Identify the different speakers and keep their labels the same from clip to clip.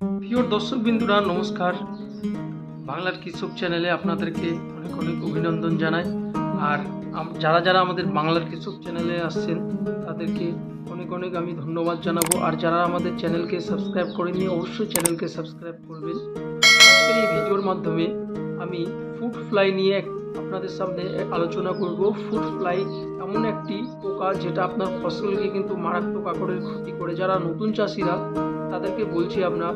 Speaker 1: প্রিয় দর্শক বিন্দুরা, নমস্কার। বাংলার কৃষক চ্যানেলে আপনাদেরকে অনেক অনেক অভিনন্দন জানাই। আর যারা যারা আমাদের বাংলার কৃষক চ্যানেলে আসছেন, তাদেরকে অনেক অনেক আমি ধন্যবাদ জানাব। আর যারা আমাদের চ্যানেলকে সাবস্ক্রাইব করেনি অবশ্যই চ্যানেলকে সাবস্ক্রাইব করবেন। আজকের এই ভিডিওর মাধ্যমে আমি ফুড ফ্লাই নিয়ে আপনাদের সামনে আলোচনা করব। ফুড ফ্লাই এমন একটি পোকা যেটা আপনার ফসলকে কিন্তু মারাত্মক আকারের ক্ষতি করে। যারা নতুন চাষিরা তাদেরকে বলছি আমরা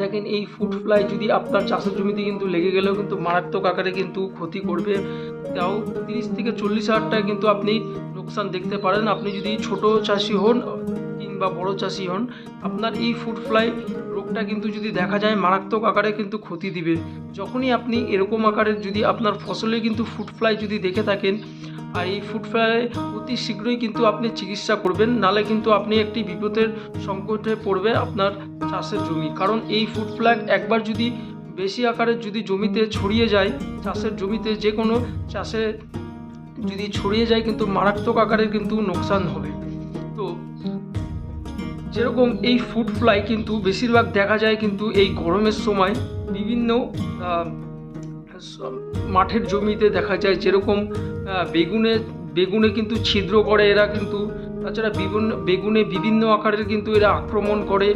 Speaker 1: দেখেন এই ফুড ফ্লাই যদি আপনার চাষের জমিতে কিন্তু লেগে গেলেও কিন্তু মারাত্মক আকারে কিন্তু ক্ষতি করবে। তাও তিরিশ থেকে চল্লিশ হাজার টাকা কিন্তু আপনি লোকসান দেখতে পারেন। আপনি যদি ছোট চাষি হন কিংবা বড় চাষি হন, আপনার এই ফুড ফ্লাই রোগটা কিন্তু যদি দেখা যায়, মারাত্মক আকারে কিন্তু ক্ষতি দিবে। যখনই আপনি এরকম আকারের যদি আপনার ফসলে কিন্তু ফুড ফ্লাই যদি দেখে থাকেন আর এই ফুড ফ্লাই অতি শীঘ্রই কিন্তু আপনি চিকিৎসা করবেন, নালে কিন্তু আপনি একটি বিপদের সংকটে পড়বে আপনার চাষের জমি। কারণ এই ফুড ফ্লাই একবার যদি বেশি আকারের যদি জমিতে ছড়িয়ে যায়, চাষের জমিতে যে কোনো চাষে যদি ছড়িয়ে যায় কিন্তু মারাত্মক আকারের কিন্তু নোকসান হবে। তো যেরকম এই ফুড ফ্লাই কিন্তু বেশিরভাগ দেখা যায় কিন্তু এই গরমের সময় বিভিন্ন মাঠের জমিতে দেখা যায় যেরকম আহ, বেগুনে বেগুনে কিন্তু ছিদ্র করে এরা কিন্তু তাছাড়া বিভিন্ন বেগুনে বিভিন্ন আকারের কিন্তু এরা আক্রমণ করে।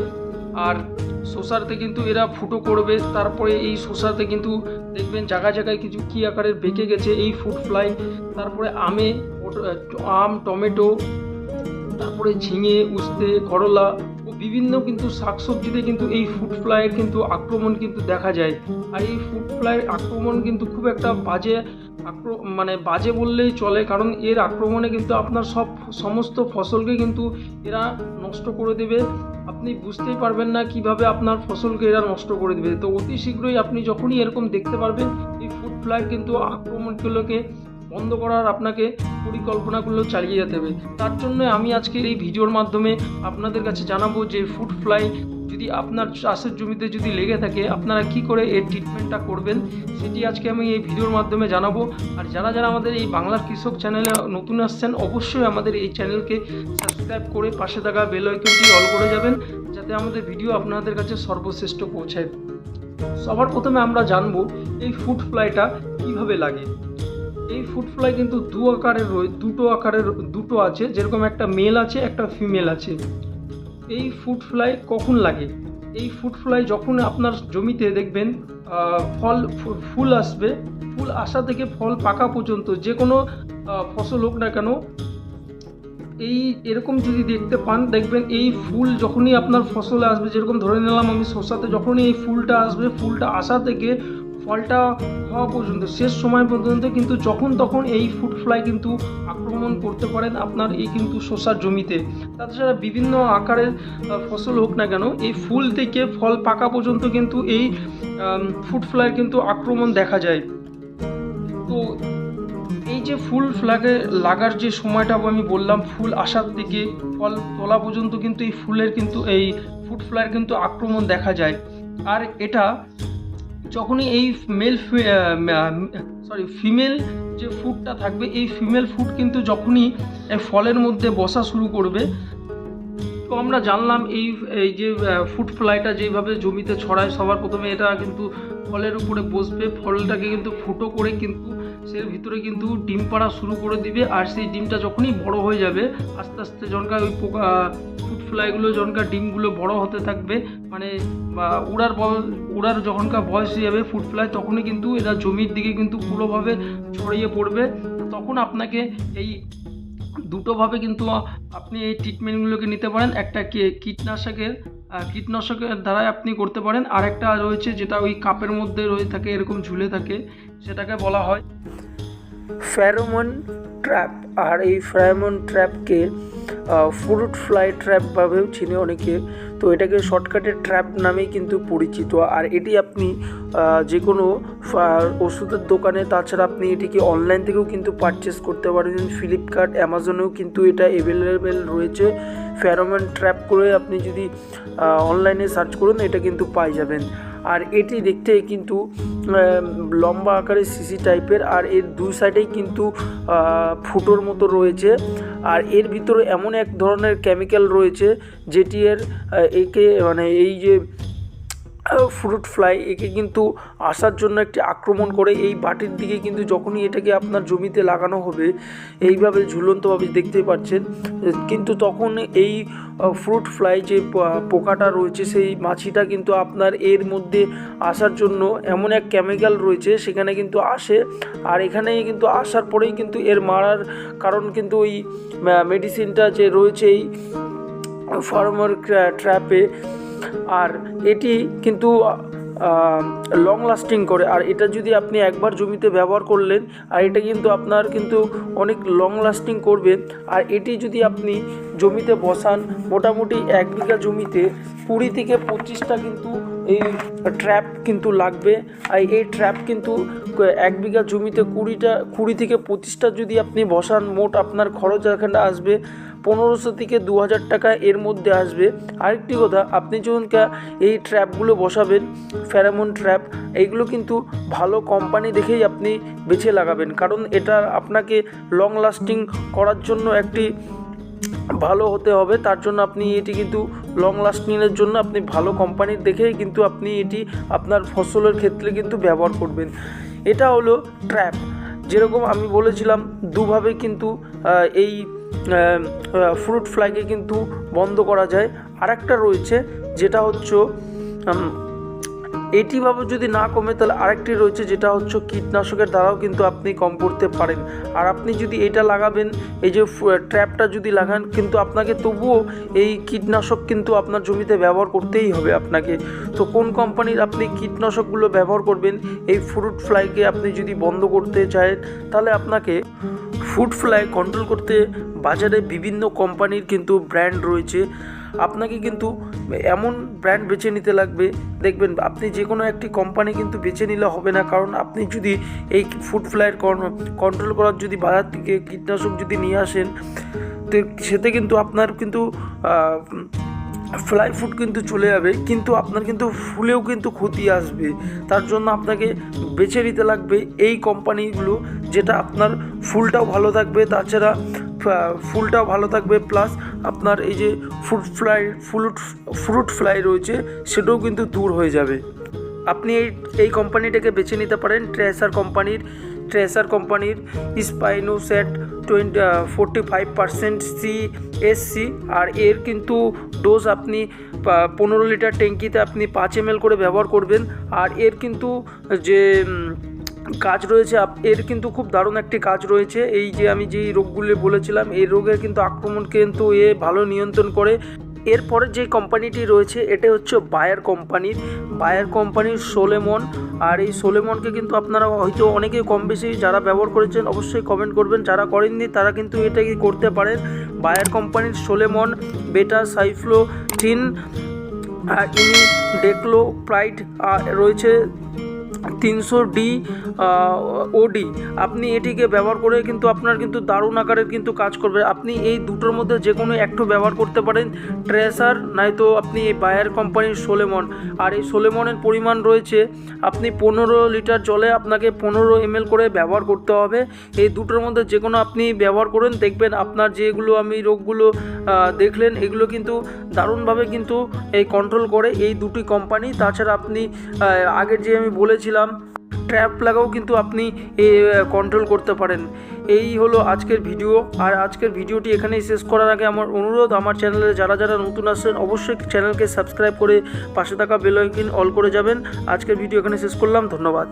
Speaker 1: আর শসাতে কিন্তু এরা ফুটো করবে। তারপরে এই শসাতে কিন্তু দেখবেন জায়গায় জায়গায় কিছু কী আকারের বেঁকে গেছে এই ফুড ফ্লাই তারপরে আমে আম টমেটো তারপরে ঝিঙে উস্তে করলা ও বিভিন্ন কিন্তু শাকসবজিতে কিন্তু এই ফুড ফ্লাইয়ের কিন্তু আক্রমণ কিন্তু দেখা যায়। আর এই ফুড ফ্লাইয়ের আক্রমণ কিন্তু খুব একটা বাজে মানে বাজে বললেই চলে, কারণ এর আক্রমণে কিন্তু আপনার সব সমস্ত ফসলকে কিন্তু এরা নষ্ট করে দেবে। আপনি বুঝতেই পারবেন না কীভাবে আপনার ফসলকে এরা নষ্ট করে দেবে। তো অতি শীঘ্রই আপনি যখনই এরকম দেখতে পারবেন, এই ফুড ফ্লাই কিন্তু আক্রমণগুলোকে বন্ধ করার আপনাকে পরিকল্পনাগুলো চালিয়ে যেতে হবে। তার জন্য আমি আজকে এই ভিডিওর মাধ্যমে আপনাদের কাছে জানাব যে ফুড ফ্লাই যদি আপনার চাষের জমিতে যদি লেগে থাকে, আপনারা কি করে এর ট্রিটমেন্টটা করবেন? সেটি আজকে আমি এই ভিডিওর মাধ্যমে জানাব। আর যারা যারা আমাদের এই বাংলার কৃষক চ্যানেলে নতুন আসছেন, অবশ্যই আমাদের এই চ্যানেলকে সাবস্ক্রাইব করে পাশে থাকা বেল অল করে যাবেন, যাতে আমাদের ভিডিও আপনাদের কাছে সর্বশ্রেষ্ঠ পৌঁছায়। সবার প্রথমে আমরা জানব এই ফুড ফ্লাইটা কীভাবে লাগে। এই ফুড ফ্লাই কিন্তু দু আকারের দুটো আকারের দুটো আছে। যেরকম একটা মেল আছে, একটা ফিমেল আছে। এই ফুড ফ্লাই কখন লাগে? এই ফুড ফ্লাই যখন আপনার জমিতে দেখবেন ফল ফুল আসবে, ফুল আসা থেকে ফল পাকা পর্যন্ত যে কোনো ফসল হোক না কেন, এই এরকম যদি দেখতে পান, দেখবেন এই ফুল যখনই আপনার ফসলে আসবে, যেরকম ধরে নিলাম আমি শসাতে যখনই এই ফুলটা আসবে, ফুলটা আসা থেকে ফলটা হওয়া পর্যন্ত, শেষ সময় পর্যন্ত কিন্তু যখন তখন এই ফুড ফ্লাই কিন্তু আক্রমণ করতে পারেন আপনার এই কিন্তু শসার জমিতে। তাছাড়া বিভিন্ন আকারের ফসল হোক না কেন, এই ফুল থেকে ফল পাকা পর্যন্ত কিন্তু এই ফুড ফ্লাইয়ের কিন্তু আক্রমণ দেখা যায়। তো এই যে ফুল ফ্ল্যাগে লাগার যে সময়টা আমি বললাম, ফুল আসার থেকে ফল তোলা পর্যন্ত কিন্তু এই ফুলের কিন্তু এই ফুড ফ্লাইয়ের কিন্তু আক্রমণ দেখা যায়। আর এটা যখনই এই মেল সরি ফিমেল যে ফুডটা থাকবে, এই ফিমেল ফুড কিন্তু যখনই ফলের মধ্যে বসা শুরু করবে, তো আমরা জানলাম এই এই যে ফুড ফ্লাইটা যেভাবে জমিতে ছড়ায়, সবার প্রথমে এটা কিন্তু ফলের উপরে বসবে, ফলটাকে কিন্তু ফুটো করে কিন্তু সের ভিতরে কিন্তু ডিম পাড়া শুরু করে দিবে, আর সেই ডিমটা যখনই বড় হয়ে যাবে, আস্তে আস্তে জনকা ওই পোকা ফ্লাইগুলো যখনকার ডিমগুলো বড় হতে থাকবে মানে বা উড়ার উড়ার যখনকার বয়স হয়ে যাবে ফুড ফ্লাই তখনই কিন্তু এরা জমির দিকে কিন্তু পুরোভাবে ছড়িয়ে পড়বে। তখন আপনাকে এই দুটোভাবে কিন্তু আপনি এই ট্রিটমেন্টগুলোকে নিতে পারেন। একটা কীটনাশকের কীটনাশকের দ্বারাই আপনি করতে পারেন। আর একটা রয়েছে যেটা ওই কাপের মধ্যে রয়ে থাকে, এরকম ঝুলে থাকে, সেটাকে বলা হয়
Speaker 2: ফ্যারোমন ট্র্যাপ। আর এই ফ্যারোমন ট্র্যাপকে ফ্রুট ফ্লাই ট্র্যাপ ভাবেও চিনে অনেকে। তো এটাকে শর্টকাটে ট্র্যাপ নামেই কিন্তু পরিচিত। আর এটি আপনি যে কোনো ওষুধের দোকানে, তাছাড়া আপনি এটিকে অনলাইন থেকেও কিন্তু পারচেস করতে পারেন। ফ্লিপকার্ট অ্যামাজনেও কিন্তু এটা অ্যাভেলেবেল রয়েছে। ফেরোমন ট্র্যাপ করে আপনি যদি অনলাইনে সার্চ করুন, এটা কিন্তু পাই যাবেন। আর এটি দেখতে কিন্তু লম্বা আকারের সিসি টাইপের আর এর দুই সাইডেই কিন্তু ফুটোর মতো রয়েছে। আর এর ভিতরে এমন এক ধরনের কেমিক্যাল রয়েছে, যেটি এর একে মানে এই যে ফ্রুট ফ্লাই একে কিন্তু আসার জন্য একটি আক্রমণ করে। এই বাটির দিকে কিন্তু যখনই এটাকে আপনার জমিতে লাগানো হবে, এইভাবে ঝুলন্তভাবে দেখতে পাচ্ছেন। কিন্তু তখন এই ফ্রুট ফ্লাই যে পোকাটা রয়েছে, সেই মাছিটা কিন্তু আপনার এর মধ্যে আসার জন্য এমন এক কেমিক্যাল রয়েছে, সেখানে কিন্তু আসে। আর এখানে কিন্তু আসার পরেই কিন্তু এর মারার কারণ কিন্তু ওই মেডিসিনটা যে রয়েছে এই ফার্মার ট্র্যাপে আর এটি কিন্তু লং লাস্টিং করে। আর এটা যদি আপনি একবার জমিতে ব্যবহার করলেন, আর এটা কিন্তু আপনার কিন্তু অনেক লং লাস্টিং করবে। আর এটি যদি আপনি জমিতে বসান, মোটামুটি এক বিঘা জমিতে কুড়ি থেকে পঁচিশটা কিন্তু এই ট্র্যাপ কিন্তু লাগবে। আর এই ট্র্যাপ কিন্তু এক বিঘা জমিতে কুড়িটা, কুড়ি থেকে পঁচিশটা যদি আপনি বসান, মোট আপনার খরচ এখানে আসবে পনেরোশো থেকে দু হাজার টাকা এর মধ্যে আসবে। আরেকটি কথা, আপনি যখন এই ট্র্যাপগুলো বসাবেন, ফেরামন ট্র্যাপ, এইগুলো কিন্তু ভালো কোম্পানি দেখেই আপনি বেছে লাগাবেন। কারণ এটা আপনাকে লং লাস্টিং করার জন্য একটি ভালো হতে হবে। তার জন্য আপনি এটি কিন্তু লং লাস্টিংয়ের জন্য আপনি ভালো কোম্পানির দেখেই কিন্তু আপনি এটি আপনার ফসলের ক্ষেত্রে কিন্তু ব্যবহার করবেন। এটা হলো ট্র্যাপ যেরকম আমি বলেছিলাম, দুভাবে কিন্তু এই ফ্রুট ফ্লাইকে কিন্তু বন্ধ করা যায়। আরেকটা রয়েছে, যেটা হচ্ছে এটিভাবে যদি না কমে, তাহলে আরেকটি রয়েছে, যেটা হচ্ছে কীটনাশকের দ্বারাও কিন্তু আপনি কম করতে পারেন। আর আপনি যদি এটা লাগাবেন, এই যে ট্র্যাপটা যদি লাগান, কিন্তু আপনাকে তবুও এই কীটনাশক কিন্তু আপনার জমিতে ব্যবহার করতেই হবে আপনাকে। তো কোন কোম্পানির আপনি কীটনাশকগুলো ব্যবহার করবেন, এই ফ্রুট ফ্লাইকে আপনি যদি বন্ধ করতে চান তাহলে আপনাকে ফুড ফ্লাই কন্ট্রোল করতে বাজারে বিভিন্ন কোম্পানির কিন্তু ব্র্যান্ড রয়েছে। আপনাকে কিন্তু এমন ব্র্যান্ড বেছে নিতে লাগবে। দেখবেন, আপনি যে কোনো একটি কোম্পানি কিন্তু বেছে নিলে হবে না। কারণ আপনি যদি এই ফুড ফ্লাইয়ের কন্ট্রোল করার যদি বাজার থেকে কীটনাশক যদি নিয়ে আসেন, তো সেতে কিন্তু আপনার কিন্তু ফ্লাই ফুড কিন্তু চলে যাবে। কিন্তু আপনার কিন্তু ফুলেও কিন্তু ক্ষতি আসবে। তার জন্য আপনাকে বেছে নিতে লাগবে এই কোম্পানিগুলো যেটা আপনার ফুলটাও ভালো থাকবে। তাছাড়া ফুলটাও ভালো থাকবে প্লাস আপনার এই যে fruit fly fruit fruit fly রয়েছে, সেটাও কিন্তু দূর হয়ে যাবে। আপনি এই এই কোম্পানিটাকে বেছে নিতে পারেন ট্রেসার কোম্পানির ট্রেসার কোম্পানির spinosad twenty forty five percent C SC আর এর কিন্তু ডোজ আপনি পনেরো লিটার ট্যাঙ্কিতে আপনি পাঁচ এম করে ব্যবহার করবেন, আর এর কিন্তু যে কাজ রয়েছে এর কিন্তু খুব দারুণ একটি কাজ রয়েছে। এই যে আমি যেই রোগগুলি বলেছিলাম, এই রোগের কিন্তু আক্রমণ কিন্তু এ ভালো নিয়ন্ত্রণ করে। এরপরে যে কোম্পানিটি রয়েছে, এটা হচ্ছে বায়ার কোম্পানির বায়ার কোম্পানির সোলেমন আর এই সোলেমনকে কিন্তু আপনারা হয়তো অনেকে কম বেশি যারা ব্যবহার করেছেন, অবশ্যই কমেন্ট করবেন। যারা করেননি, তারা কিন্তু এটা করতে পারেন। বায়ার কোম্পানির সোলেমন বেটা সাইফ্লোটিন আর ইনি ডেক্লো প্রাইড রয়েছে। তিনশো ডি ওডি আপনি এটিকে ব্যবহার করে কিন্তু আপনার কিন্তু দারুণ আকারের কিন্তু কাজ করবে। আপনি এই দুটোর মধ্যে যে কোনো একটু ব্যবহার করতে পারেন। ট্রেসার নয়তো আপনি এই বায়ার কোম্পানির সোলেমন আর এই সোলেমনের পরিমাণ রয়েছে, আপনি পনেরো লিটার জলে আপনাকে পনেরো এম করে ব্যবহার করতে হবে। এই দুটোর মধ্যে যে কোনো আপনি ব্যবহার করুন, দেখবেন আপনার যেগুলো আমি রোগগুলো দেখলেন, এগুলো কিন্তু দারুণভাবে কিন্তু এই কন্ট্রোল করে এই দুটি কোম্পানি তাছাড়া আপনি আগের যে আমি বলেছিলাম ট্র্যাপ লাগাও কিন্তু আপনি কন্ট্রোল করতে পারেন। এই হলো আজকের ভিডিও আর আজকের ভিডিওটি এখানেই শেষ করার আগে আমার অনুরোধ, আমার চ্যানেলে যারা যারা নতুন আসছেন, অবশ্যই চ্যানেলকে সাবস্ক্রাইব করে পাশে থাকা বেল অল করে যাবেন। আজকের ভিডিও এখানে শেষ করলাম, ধন্যবাদ।